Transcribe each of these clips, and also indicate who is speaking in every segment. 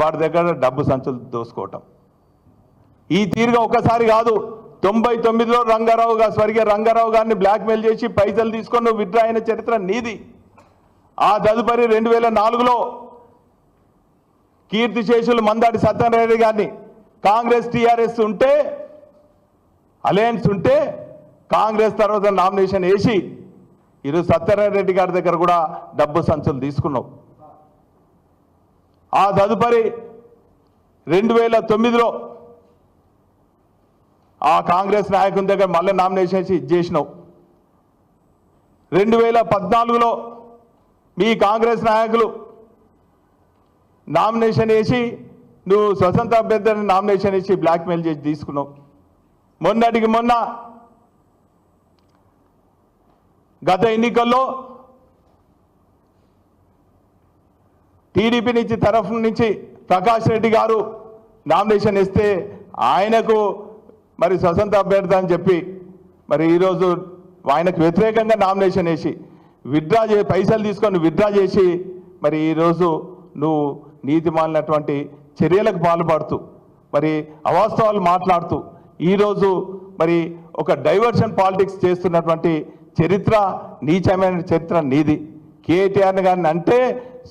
Speaker 1: వాడి దగ్గర డబ్బు సంచులు దోసుకోవటం. ఈ తీరుగా ఒక్కసారి కాదు తొంభై తొమ్మిదిలో రంగారావు గారు స్వర్గీయ రంగారావు గారిని బ్లాక్మెయిల్ చేసి పైసలు తీసుకొని నువ్వు విత్డ్రా అయిన చరిత్ర నీది. ఆ తదుపరి రెండు వేల నాలుగులో కీర్తిశేషులు మందాడి సత్యనారాయణ గారిని కాంగ్రెస్ టీఆర్ఎస్ ఉంటే అలయన్స్ ఉంటే కాంగ్రెస్ తర్వాత నామినేషన్ వేసి ఈరోజు సత్యనారాయణ రెడ్డి గారి దగ్గర కూడా డబ్బు సంచులు తీసుకున్నావు. ఆ తదుపరి రెండు వేల తొమ్మిదిలో ఆ కాంగ్రెస్ నాయకుని దగ్గర మళ్ళీ నామినేషన్ వేసి చేసినావు. రెండు వేల పద్నాలుగులో మీ కాంగ్రెస్ నాయకులు నామినేషన్ వేసి నువ్వు స్వతంత్ర అభ్యర్థిని నామినేషన్ వేసి బ్లాక్మెయిల్ చేసి తీసుకున్నావు. మొన్నటికి మొన్న గత ఎన్నికల్లో టీడీపీ నుంచి తరఫు నుంచి ప్రకాష్ రెడ్డి గారు నామినేషన్ ఇస్తే ఆయనకు మరి స్వతంత్ర అభ్యర్థి అని చెప్పి మరి ఈరోజు ఆయనకు వ్యతిరేకంగా నామినేషన్ వేసి విత్డ్రా చే పైసలు తీసుకొని విత్డ్రా చేసి మరి ఈరోజు నువ్వు నీతి మాలినటువంటి చర్యలకు పాల్పడుతూ మరి అవాస్తవాలు మాట్లాడుతూ ఈరోజు మరి ఒక డైవర్షన్ పాలిటిక్స్ చేస్తున్నటువంటి చరిత్ర నీచమైన చరిత్ర నీది. కేటీఆర్ గారిని అంటే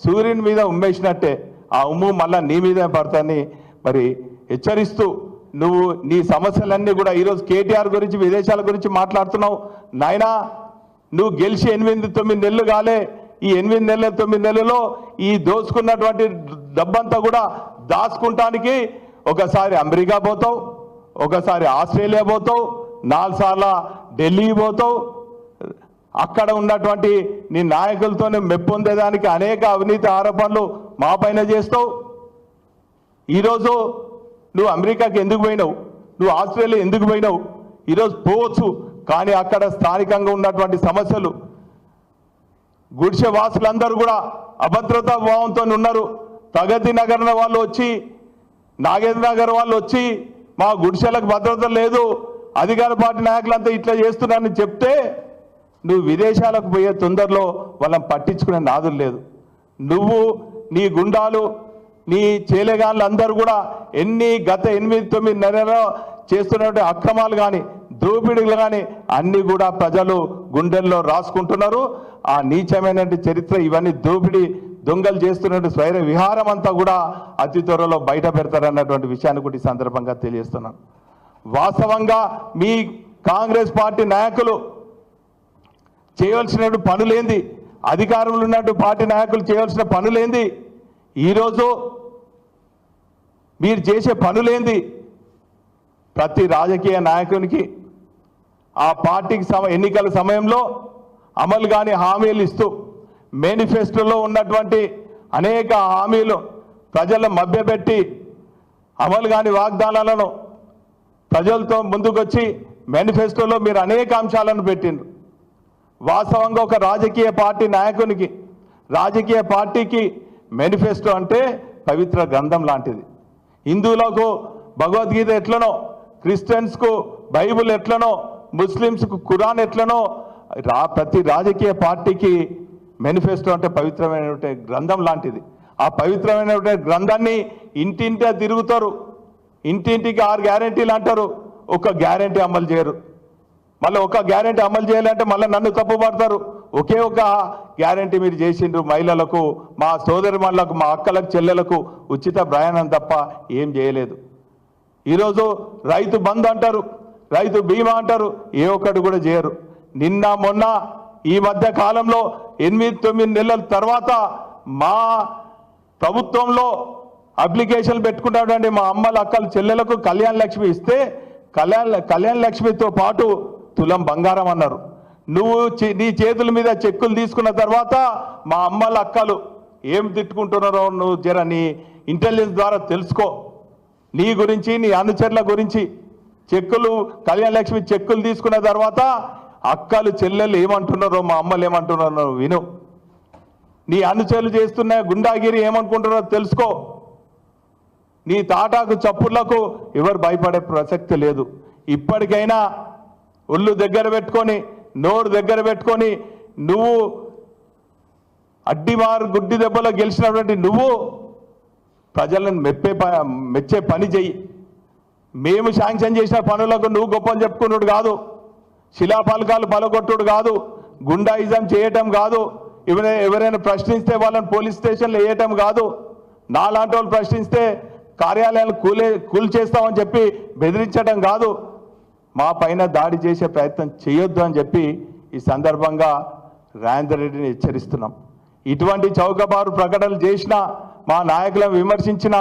Speaker 1: సూర్యుని మీద ఉమ్మేసినట్టే ఆ ఉమ్ము మళ్ళా నీ మీదే పడతాని మరి హెచ్చరిస్తూ నువ్వు నీ సమస్యలన్నీ కూడా ఈరోజు కేటీఆర్ గురించి విదేశాల గురించి మాట్లాడుతున్నావు. నాయనా నువ్వు గెలిచి ఎనిమిది తొమ్మిది నెలలు కాలే. ఈ ఎనిమిది నెలల తొమ్మిది నెలల్లో ఈ దోచుకున్నటువంటి డబ్బంతా కూడా దాచుకుంటానికి ఒకసారి అమెరికా పోతావు ఒకసారి ఆస్ట్రేలియా పోతావు నాలుగు సార్ల ఢిల్లీ పోతావు అక్కడ ఉన్నటువంటి నీ నాయకులతో మెప్పొందేదానికి అనేక అవినీతి ఆరోపణలు మా పైన చేస్తావు. ఈరోజు నువ్వు అమెరికాకి ఎందుకు పోయినావు? నువ్వు ఆస్ట్రేలియా ఎందుకు పోయినావు? ఈరోజు పోవచ్చు కానీ అక్కడ స్థానికంగా ఉన్నటువంటి సమస్యలు. గుడిసె వాసులందరూ కూడా అభద్రతా భావంతో ఉన్నారు. ప్రగతి నగర్ వాళ్ళు వచ్చి నాగేంద్ర నగర్ వాళ్ళు వచ్చి మా గుడిసెలకు భద్రత లేదు అధికార పార్టీ నాయకులంతా ఇట్లా చేస్తున్నారని చెప్తే నువ్వు విదేశాలకు పోయే తొందరలో వాళ్ళని పట్టించుకునే నాదులు లేదు. నువ్వు నీ గుండాలు నీ చేలేగాళ్ళు అందరూ కూడా ఎన్ని గత ఎనిమిది తొమ్మిది నెలలో చేస్తున్నటువంటి అక్రమాలు కానీ దోపిడీలు కానీ అన్ని కూడా ప్రజలు గుండెల్లో రాసుకుంటున్నారు. ఆ నీచమైనటువంటి చరిత్ర ఇవన్నీ దోపిడీ దొంగలు చేస్తున్నటువంటి స్వైర విహారం అంతా కూడా అతి త్వరలో బయట పెడతారన్నటువంటి విషయాన్ని కూడా ఈ సందర్భంగా తెలియజేస్తున్నాను. వాస్తవంగా మీ కాంగ్రెస్ పార్టీ నాయకులు చేయవలసిన పనులేంది? అధికారంలో ఉన్నట్టు పార్టీ నాయకులు చేయవలసిన పనులేంది? ఈరోజు మీరు చేసే పనులేంది? ప్రతి రాజకీయ నాయకునికి ఆ పార్టీకి సమ ఎన్నికల సమయంలో అమలు కాని హామీలు ఇస్తూ మేనిఫెస్టోలో ఉన్నటువంటి అనేక హామీలు ప్రజల మభ్యపెట్టి అమలు కాని వాగ్దానాలను ప్రజలతో ముందుకొచ్చి మేనిఫెస్టోలో మీరు అనేక అంశాలను పెట్టిండ్రు. వాస్తవంగా ఒక రాజకీయ పార్టీ నాయకునికి రాజకీయ పార్టీకి మేనిఫెస్టో అంటే పవిత్ర గ్రంథం లాంటిది. హిందువులకు భగవద్గీత ఎట్లనో క్రిస్టియన్స్కు బైబుల్ ఎట్లనో ముస్లిమ్స్కు ఖురాన్ ఎట్లనో రా ప్రతి రాజకీయ పార్టీకి మేనిఫెస్టో అంటే పవిత్రమైనటువంటి గ్రంథం లాంటిది. ఆ పవిత్రమైనటువంటి గ్రంథాన్ని ఇంటింటే తిరుగుతారు. ఇంటింటికి ఆరు గ్యారంటీలు అంటారు. ఒక గ్యారెంటీ అమలు చేయరు. మళ్ళీ ఒక గ్యారెంటీ అమలు చేయాలంటే మళ్ళీ నన్ను తప్పుపడతారు ఒకే ఒక గ్యారెంటీ మీరు చేసిండ్రు మహిళలకు మా సోదరి మా అక్కలకు చెల్లెలకు ఉచిత ప్రయాణం తప్ప ఏం చేయలేదు. ఈరోజు రైతు బంద్ అంటారు రైతు బీమా అంటారు ఏ ఒక్కటి కూడా చేయరు. నిన్న మొన్న ఈ మధ్య కాలంలో ఎనిమిది తొమ్మిది నెలల తర్వాత మా ప్రభుత్వంలో అప్లికేషన్ పెట్టుకున్నటువంటి మా అమ్మల అక్కల చెల్లెలకు కళ్యాణ లక్ష్మి ఇస్తే కళ్యాణ కళ్యాణ లక్ష్మితో పాటు తులం బంగారం అన్నారు. నువ్వు నీ చేతుల మీద చెక్కులు తీసుకున్న తర్వాత మా అమ్మల అక్కలు ఏం తిట్టుకుంటున్నారో నువ్వు జర నీ ఇంటెలిజెన్స్ ద్వారా తెలుసుకో. నీ గురించి నీ అనుచరుల గురించి. చెక్కులు కళ్యాణ లక్ష్మి చెక్కులు తీసుకున్న తర్వాత అక్కలు చెల్లెలు ఏమంటున్నారో మా అమ్మలు ఏమంటున్నారో విను. నీ అనుచరులు చేస్తున్న గుండాగిరి ఏమనుకుంటున్నారో తెలుసుకో. నీ తాటాకు చప్పుళ్ళకు ఎవరు భయపడే ప్రసక్తి లేదు. ఇప్పటికైనా ఒళ్ళు దగ్గర పెట్టుకొని నోరు దగ్గర పెట్టుకొని నువ్వు అడ్డిమారు గుడ్డి దెబ్బలో గెలిచినటువంటి నువ్వు ప్రజలను మెప్పే ప- మెచ్చే పని చెయ్యి. మేము శాంక్షన్ చేసిన పనులకు నువ్వు గొప్పని చెప్పుకున్నాడు కాదు. శిలాఫలకాలు పలగొట్టుడు కాదు. గుండాయిజం చేయటం కాదు. ఎవరైనా ఎవరైనా ప్రశ్నిస్తే వాళ్ళని పోలీస్ స్టేషన్లో వేయటం కాదు. నాలాంటి వాళ్ళు ప్రశ్నిస్తే కార్యాలయాలు కూలే కూల్ చేస్తామని చెప్పి బెదిరించడం కాదు. మా పైన దాడి చేసే ప్రయత్నం చేయొద్దు అని చెప్పి ఈ సందర్భంగా రాజేందర్ రెడ్డిని హెచ్చరిస్తున్నాం. ఇటువంటి చౌకబారు ప్రకటనలు చేసినా మా నాయకులను విమర్శించినా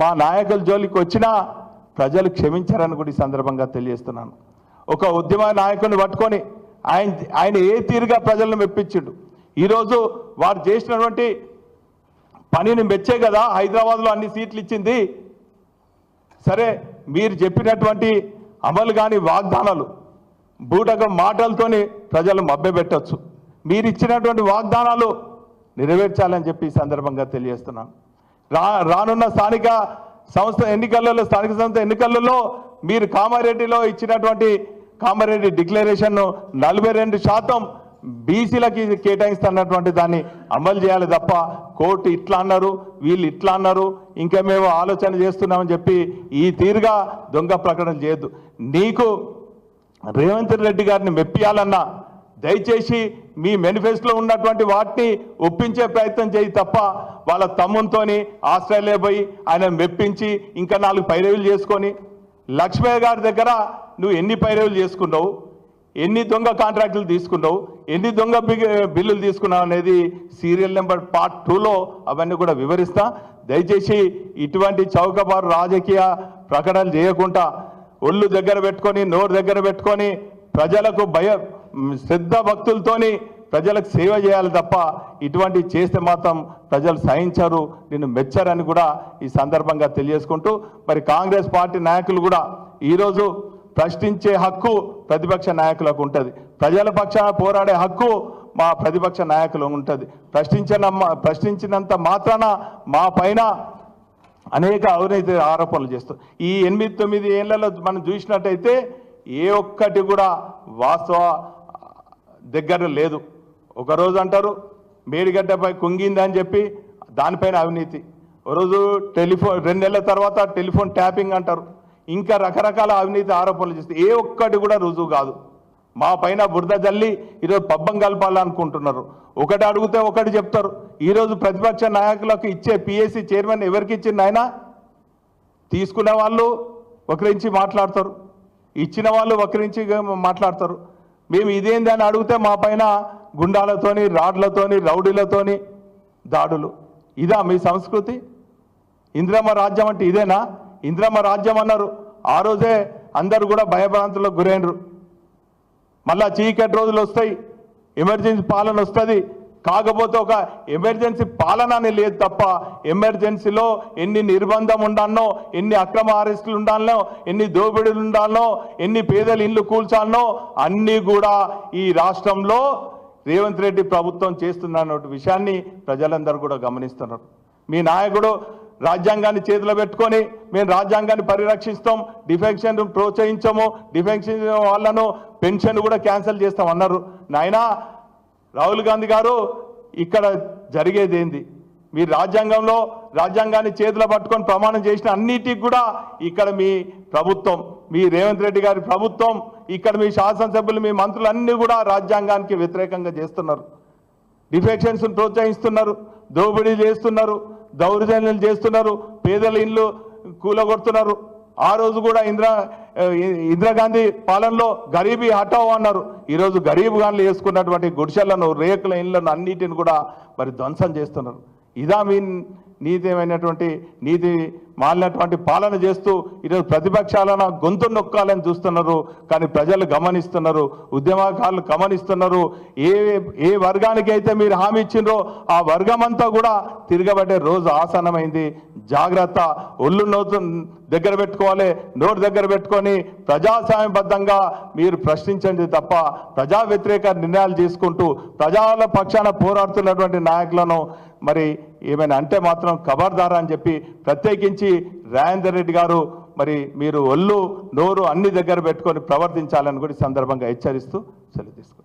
Speaker 1: మా నాయకుల జోలికి వచ్చినా ప్రజలు క్షమించారని కూడా ఈ సందర్భంగా తెలియజేస్తున్నాను. ఒక ఉద్యమ నాయకుడిని పట్టుకొని ఆయన ఆయన ఏ తీరుగా ప్రజలను మెప్పించిండు? ఈరోజు వారు చేసినటువంటి పనిని మెచ్చే కదా హైదరాబాద్లో అన్ని సీట్లు ఇచ్చింది. సరే మీరు చెప్పినటువంటి అమలు కాని వాగ్దానాలు బూటక మాటలతోని ప్రజలు మభ్యపెట్టచ్చు. మీరు ఇచ్చినటువంటి వాగ్దానాలు నెరవేర్చాలని చెప్పి ఈ సందర్భంగా తెలియజేస్తున్నాను. రా రానున్న స్థానిక సంస్థ ఎన్నికలలో స్థానిక సంస్థ ఎన్నికలలో మీరు కామారెడ్డిలో ఇచ్చినటువంటి కామారెడ్డి డిక్లరేషన్ను నలభై రెండు శాతం బీసీలకి కేటాయిస్తున్నటువంటి దాన్ని అమలు చేయాలి తప్ప కోర్టు ఇట్లా అన్నారు వీళ్ళు ఇట్లా అన్నారు ఇంకా మేము ఆలోచన చేస్తున్నామని చెప్పి ఈ తీరుగా దొంగ ప్రకటన చేయొద్దు. నీకు రేవంత్ రెడ్డి గారిని మెప్పియాలన్నా దయచేసి మీ మేనిఫెస్టోలో ఉన్నటువంటి వాటిని ఒప్పించే ప్రయత్నం చేయి తప్ప వాళ్ళ తమ్మునితోని ఆస్ట్రేలియా పోయి ఆయన మెప్పించి ఇంకా నాలుగు పైరవులు చేసుకొని లక్ష్మయ్య గారి దగ్గర నువ్వు ఎన్ని పైరవులు చేసుకున్నావు? ఎన్ని దొంగ కాంట్రాక్టులు తీసుకున్నావు ఎన్ని దొంగ బిల్లులు తీసుకున్నావు అనేది సీరియల్ నెంబర్ పార్ట్ టూలో అవన్నీ కూడా వివరిస్తా. దయచేసి ఇటువంటి చౌకబారు రాజకీయ ప్రకటనలు చేయకుండా ఒళ్ళు దగ్గర పెట్టుకొని నోరు దగ్గర పెట్టుకొని ప్రజలకు భయ శ్రద్ధ భక్తులతోని ప్రజలకు సేవ చేయాలి తప్ప ఇటువంటి చేస్తే మాత్రం ప్రజలు సహించరు. నిన్ను మెచ్చరని కూడా ఈ సందర్భంగా తెలియజేసుకుంటూ మరి కాంగ్రెస్ పార్టీ నాయకులు కూడా ఈరోజు ప్రశ్నించే హక్కు ప్రతిపక్ష నాయకులకు ఉంటుంది. ప్రజల పక్షాన పోరాడే హక్కు మా ప్రతిపక్ష నాయకులు ఉంటుంది. ప్రశ్నించిన ప్రశ్నించినంత మాత్రాన మా పైన అనేక అవినీతి ఆరోపణలు చేస్తాం ఈ ఎనిమిది తొమ్మిది ఏళ్ళలో మనం చూసినట్టయితే ఏ ఒక్కటి కూడా వాస్తవ దగ్గర లేదు. ఒకరోజు అంటారు మేడిగడ్డపై కుంగిందని చెప్పి దానిపైన అవినీతి. ఒకరోజు టెలిఫోన్ రెండు నెలల తర్వాత టెలిఫోన్ ట్యాపింగ్ అంటారు. ఇంకా రకరకాల అవినీతి ఆరోపణలు చేస్తే ఏ ఒక్కటి కూడా రుజువు కాదు. మా పైన బురద జల్లి ఈరోజు పబ్బం కలపాలనుకుంటున్నారు. ఒకటి అడిగితే ఒకటి చెప్తారు. ఈరోజు ప్రతిపక్ష నాయకులకు ఇచ్చే పిఎస్సి చైర్మన్ ఎవరికి ఇచ్చింది ఆయన? తీసుకున్న వాళ్ళు ఒకరించి మాట్లాడతారు. ఇచ్చిన వాళ్ళు ఒకరించి మాట్లాడతారు. మేము ఇదేంది అని అడిగితే మా పైన గుండాలతోని రాడ్లతోని రౌడీలతోని దాడులు. ఇదా మీ సంస్కృతి? ఇందిరమ్మ రాజ్యం అంటే ఇదేనా? ఇంద్రమ్మ రాజ్యం అన్నారు. ఆ రోజే అందరు కూడా భయభ్రాంతులకు గురైనరు. మళ్ళా చీకటి రోజులు వస్తాయి. ఎమర్జెన్సీ పాలన వస్తుంది. కాకపోతే ఒక ఎమర్జెన్సీ పాలన అని లేదు తప్ప ఎమర్జెన్సీలో ఎన్ని నిర్బంధం ఉండాలనో ఎన్ని అక్రమ అరెస్టులు ఉండాలనో ఎన్ని దోపిడీలు ఉండాలనో ఎన్ని పేదలు ఇల్లు కూల్చాలనో అన్నీ కూడా ఈ రాష్ట్రంలో రేవంత్ రెడ్డి ప్రభుత్వం చేస్తున్న విషయాన్ని ప్రజలందరూ కూడా గమనిస్తున్నారు. మీ నాయకుడు రాజ్యాంగాన్ని చేతిలో పెట్టుకొని మేము రాజ్యాంగాన్ని పరిరక్షిస్తాం డిఫెక్షన్ ప్రోత్సహించము డిఫెక్షన్ వాళ్ళను పెన్షన్ కూడా క్యాన్సిల్ చేస్తాం అన్నారు. నాయనా రాహుల్ గాంధీ గారు ఇక్కడ జరిగేది ఏంది? మీరు రాజ్యాంగంలో రాజ్యాంగాన్ని చేతిలో పట్టుకొని ప్రమాణం చేసిన అన్నిటికి కూడా ఇక్కడ మీ ప్రభుత్వం మీ రేవంత్ రెడ్డి గారి ప్రభుత్వం ఇక్కడ మీ శాసనసభ్యులు మీ మంత్రులు అన్నీ కూడా రాజ్యాంగానికి వ్యతిరేకంగా చేస్తున్నారు. డిఫెక్షన్స్ ప్రోత్సహిస్తున్నారు దోపిడీ చేస్తున్నారు దౌర్జన్యం చేస్తున్నారు పేదల ఇండ్లు కూలగొడుతున్నారు. ఆ రోజు కూడా ఇందిరా ఇందిరాగాంధీ పాలనలో గరీబీ హటావు అన్నారు. ఈరోజు గరీబ్ గాన్లు వేసుకున్నటువంటి గుడిసెలను రేకుల ఇళ్ళను అన్నిటిని కూడా మరి ధ్వంసం చేస్తున్నారు. ఇదా మీ నీతిమైనటువంటి నీతి మాలినటువంటి పాలన చేస్తూ ఈరోజు ప్రతిపక్షాలను గొంతు నొక్కాలని చూస్తున్నారు. కానీ ప్రజలు గమనిస్తున్నారు. ఉద్యమకారులు గమనిస్తున్నారు. ఏ ఏ వర్గానికి అయితే మీరు హామీ ఇచ్చిండ్రో ఆ వర్గం అంతా కూడా తిరగబడే రోజు ఆసనమైంది జాగ్రత్త. ఒళ్ళు నోతు దగ్గర పెట్టుకోవాలి. నోటు దగ్గర పెట్టుకొని ప్రజాస్వామ్యబద్ధంగా మీరు ప్రశ్నించండి తప్ప ప్రజా వ్యతిరేక నిర్ణయాలు తీసుకుంటూ ప్రజల పక్షాన పోరాడుతున్నటువంటి నాయకులను మరి ఏమైనా అంటే మాత్రం ఖబర్దారా అని చెప్పి ప్రత్యేకించి రాజేందర్ రెడ్డి గారు మరి మీరు ఒళ్ళు నోరు అన్ని దగ్గర పెట్టుకొని ప్రవర్తించాలని కూడా సందర్భంగా హెచ్చరిస్తూ సెలవు తీసుకున్నారు